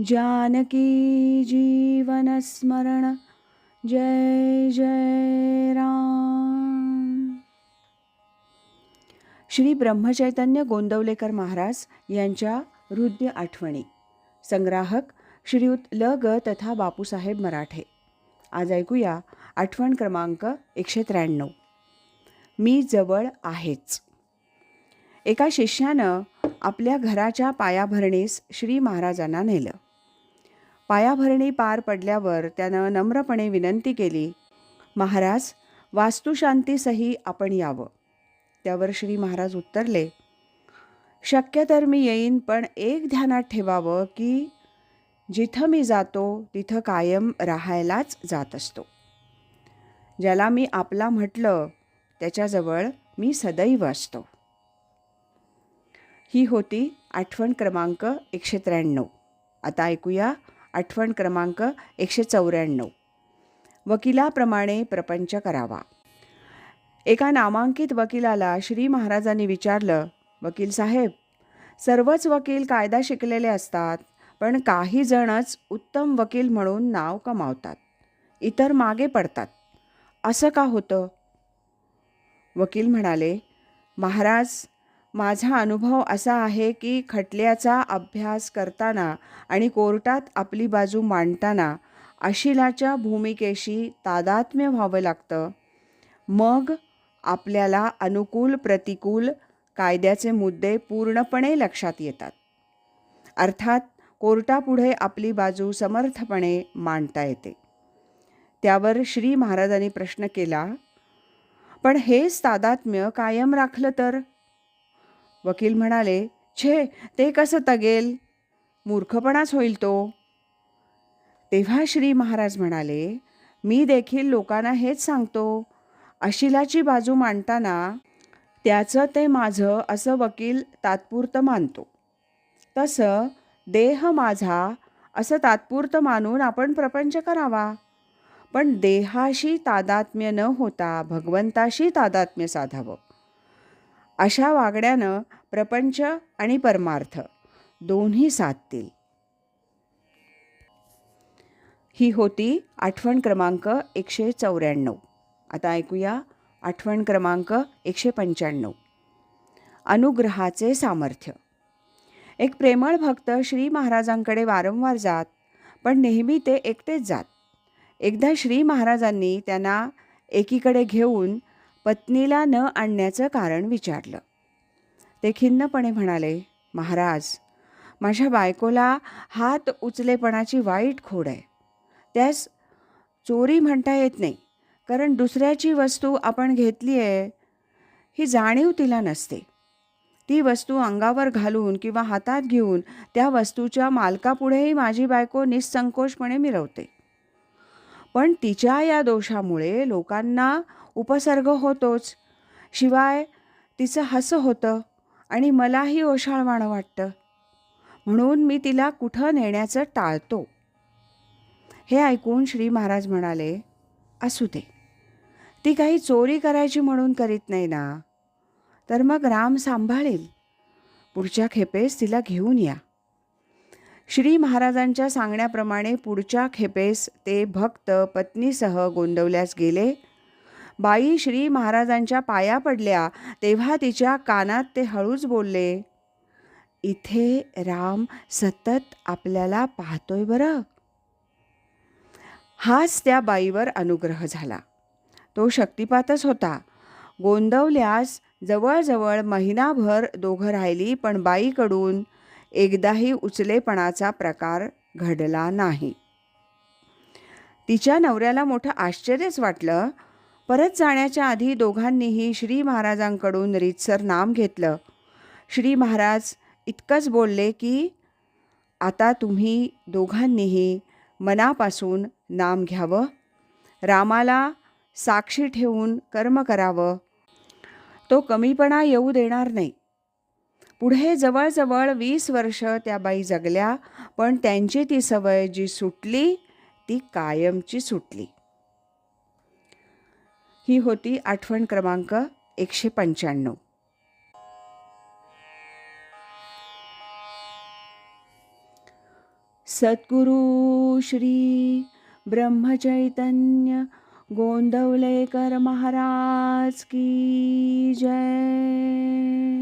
जानकी जीवनस्मरण जय जय राम। श्री ब्रह्मचैतन्य गोंदवलेकर महाराज यांच्या हृदय आठवणी। संग्राहक श्रीयुत ल. ग. तथा बापूसाहेब मराठे। आज ऐकूया आठवण क्रमांक एकशे त्र्याण्णव। मी जवळ आहेच। एका शिष्यानं आपल्या घराच्या पायाभरणीस श्री महाराजांना नेलं. पायाभरणी पार पडल्यावर त्यानं नम्रपणे विनंती केली महाराज वास्तुशांतीसही आपण यावं. त्यावर श्री महाराज उत्तरले शक्य तर मी येईन पण एक ध्यानात ठेवावं की जिथं मी जातो तिथं कायम राहायलाच जात असतो. ज्याला मी आपला म्हटलं त्याच्याजवळ मी सदैव असतो. ही होती आठवण क्रमांक एकशे त्र्याण्णव. आता ऐकूया आठवण क्रमांक एकशे चौऱ्याण्णव. वकिलाप्रमाणे प्रपंच करावा. एका नामांकित वकिलाला श्री महाराजांनी विचारलं वकील साहेब सर्वच वकील कायदा शिकलेले असतात पण काही जणच उत्तम वकील म्हणून नाव कमावतात इतर मागे पडतात. असं का होतं? वकील म्हणाले महाराज माझा अनुभव असा आहे की खटल्याचा अभ्यास करताना आणि कोर्टात आपली बाजू मांडताना अशिलाच्या भूमिकेशी तादात्म्य व्हावं लागतं. मग आपल्याला अनुकूल प्रतिकूल कायद्याचे मुद्दे पूर्णपणे लक्षात येतात. अर्थात कोर्टापुढे आपली बाजू समर्थपणे मांडता येते. त्यावर श्री महाराजांनी प्रश्न केला पण हेच तादात्म्य कायम राखलं तर वकील म्हणाले छे ते कसं तगेल? मूर्खपणाच होईल तो. तेव्हा श्री महाराज म्हणाले मी देखील लोकांना हेच सांगतो. अशिलाची बाजू मांडताना त्याचं ते माझं असं वकील तात्पुरतं मानतो. तसं देह माझा असं तात्पुरतं मानून आपण प्रपंच करावा. पण देहाशी तादात्म्य न होता भगवंताशी तादात्म्य साधावं. अशा वागण्यानं प्रपंच आणि परमार्थ दोन्ही साधतील. ही होती आठवण क्रमांक एकशे चौऱ्याण्णव. आता ऐकूया आठवण क्रमांक एकशे पंच्याण्णव. अनुग्रहाचे सामर्थ्य. एक प्रेमळ भक्त श्री महाराजांकडे वारंवार जात पण नेहमी ते एकटेच जात. एकदा श्री महाराजांनी त्यांना एकीकडे घेऊन पत्नीला न आणण्याचं कारण विचारलं. ते खिन्नपणे म्हणाले महाराज माझ्या बायकोला हात उचलेपणाची वाईट खोड आहे. त्यास चोरी म्हणता येत नाही कारण दुसऱ्याची वस्तू आपण घेतली आहे ही जाणीव तिला नसते. ती वस्तू अंगावर घालून किंवा हातात घेऊन त्या वस्तूच्या मालकापुढेही माझी बायको निसंकोचपणे मिरवते. पण तिच्या या दोषामुळे लोकांना उपसर्ग होतोच. शिवाय तिचं हसं होतं आणि मलाही ओशाळवाणं वाटतं. म्हणून मी तिला कुठं नेण्याचं टाळतो? हे ऐकून श्री महाराज म्हणाले असू दे. ती काही चोरी करायची म्हणून करीत नाही ना. तर मग राम सांभाळेल. पुढच्या खेपेस तिला घेऊन या. श्री महाराजांच्या सांगण्याप्रमाणे पुढच्या खेपेस ते भक्त पत्नीसह गोंदवल्यास गेले बाई श्री महाराजांच्या पाया पडल्या. तेव्हा तिच्या कानात ते हळूच बोलले इथे राम सतत आपल्याला पाहतोय बरं. हाच त्या बाईवर अनुग्रह झाला. तो शक्तिपातच होता. गोंदवल्यास जवळजवळ महिनाभर दोघं राहिली पण बाईकडून एकदाही उचलेपणाचा प्रकार घडला नाही. तिच्या नवऱ्याला मोठं आश्चर्यच वाटलं. परत जाण्याच्या आधी दोघांनीही श्री महाराजांकडून रीतसर नाम घेतलं. श्री महाराज इतकंच बोलले की आता तुम्ही दोघांनीही मनापासून नाम घ्यावं. रामाला साक्षी ठेवून कर्म करावं. तो कमीपणा येऊ देणार नाही. पुढे जवळजवळ वीस वर्ष त्या बाई जगल्या पण त्यांची ती सवय जी सुटली ती कायमची सुटली. ही होती आठवण क्रमांक एकशे पंच्याण्णव. सद्गुरु श्री ब्रह्मचैतन्य गोंदवलेकर महाराज की जय.